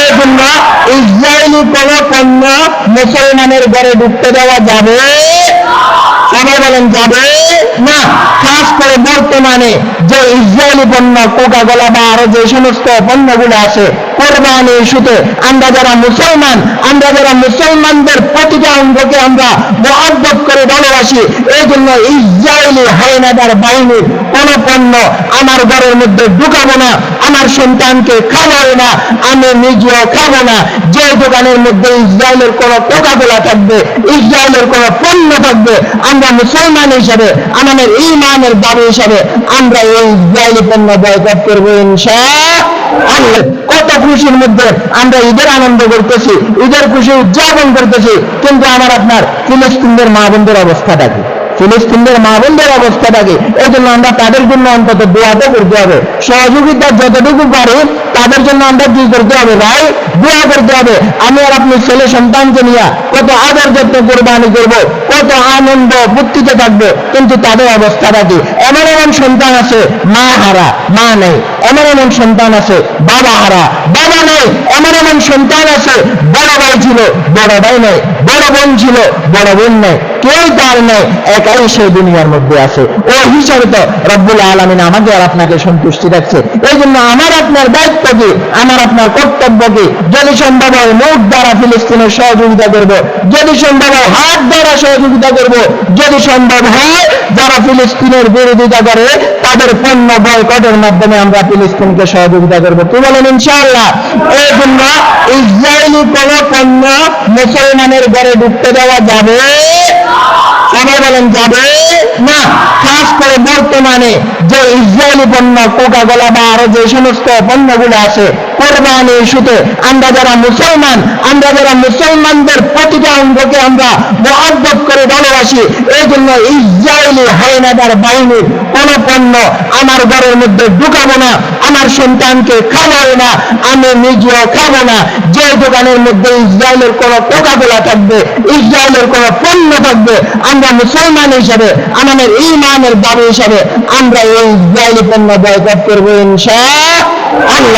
এই জন্য ইসরায়েলি কোন পণ্য মুসলমানের ঘরে ঢুকতে দেওয়া যাবে? বলেন যাবে? না, খাস করে বর্তমানে যে ইসরায়েলি পণ্য কোকা কোলা বা আরও যে সমস্ত পণ্যগুলো আছে, কোরবানি ইস্যুতে আমরা যারা মুসলমান, আমরা যারা মুসলমানদের প্রতিটা অঙ্গকে আমরা করে ভালোবাসি, এই জন্য ইসরায়েলি হাইনাদার বাহিনীর কোন পণ্য আমার ঘরের মধ্যে ঢুকাবো না, আমার সন্তানকে খাওয়াবো না, আমি নিজেও খাব না। যে দোকানের মধ্যে ইসরায়েলের কোন কোকা কোলা থাকবে, ইসরায়েলের কোন পণ্য থাকবে, আমরা মুসলমান হিসাবে, আমাদের ইমানের দাবি হিসাবে, আমরা এই ইসরায়েলি পণ্য বয়কট করব কত খুশির মধ্যে আমরা ঈদের আনন্দ করতেছি, ঈদের খুশি উদযাপন করতেছি, কিন্তু আমার আপনার ফিলিস্তিনদের মা বন্ধুর অবস্থাটা কি ফিলিস্তিনদের মা বোনদের অবস্থাটা কি এই জন্য আমরা তাদের জন্য অন্তত দোয়া তো করতে হবে। সহযোগিতা যতটুকু পারি, তাদের জন্য আমরা কি করতে হবে ভাই? দোয়া করতে হবে। আমি আর আপনি ছেলে সন্তানকে নিয়ে কত আদর যত্ন কোরবানি করব, কত আনন্দ, ফুর্তিতে থাকব, কিন্তু তাদের অবস্থাটা কি? এমন এমন সন্তান আছে, মা হারা, মা নেই। এমন এমন সন্তান আছে, বাবা হারা, বাবা নেই। এমন এমন সন্তান আছে, বড় ভাই ছিল, বড় ভাই নেই। বোন ছিল, বড় বোন নেই, কেউ তার নেই, একাই সে দুনিয়ার মধ্যে আছে। ও হিসাবে তো রব্বুল আলমিন আমাকে আর আপনাকে সন্তুষ্টি রাখছে। এই জন্য আমার আপনার দায়িত্ব কি? আমার আপনার কর্তব্য কি? যদি সম্ভব হয় মুখ দ্বারা ফিলিস্তিনের সহযোগিতা করব। যদি সম্ভব হয় হাত দ্বারা সহযোগিতা করব। যদি সম্ভব হয় যারা ফিলিস্তিনের বিরোধিতা করে, তাদের পণ্য বয়কটের মাধ্যমে আমরা ফিলিস্তিনকে সহযোগিতা করব। কি বলেন ইনশাআল্লাহ? এই জন্য ইসরায়েলি কোন পণ্য মুসলমানের ঘরে ঢুকতে দেওয়া যাবে? সবাই বলেন যাবে। বর্তমানে যে ইসরায়েলি পণ্য কোকা কোলা বা আরও যে সমস্ত পণ্যগুলো আছে, কোরবানি ইস্যুতে আমরা যারা মুসলমান, আমরা যারা মুসলমানদের প্রতিটা অঙ্গকে আমরা মহাব্বত করে ভালোবাসি এই জন্য ইসরায়েলি হাইনাদার বাহিনীর কোন পণ্য আমার ঘরের মধ্যে ঢুকাবো না, আমার সন্তানকে খাওয়াবো না, আমি নিজেও খাব না। যে দোকানের মধ্যে ইসরায়েলের কোন কোকা কোলা থাকবে, ইসরায়েলের কোন পণ্য থাকবে, আমরা মুসলমান হিসাবে, আমাদের ইমানের দাবি হিসাবে আমরা এই ইসরায়েলি পণ্য বয়কট করব ইনশা আল্লাহ।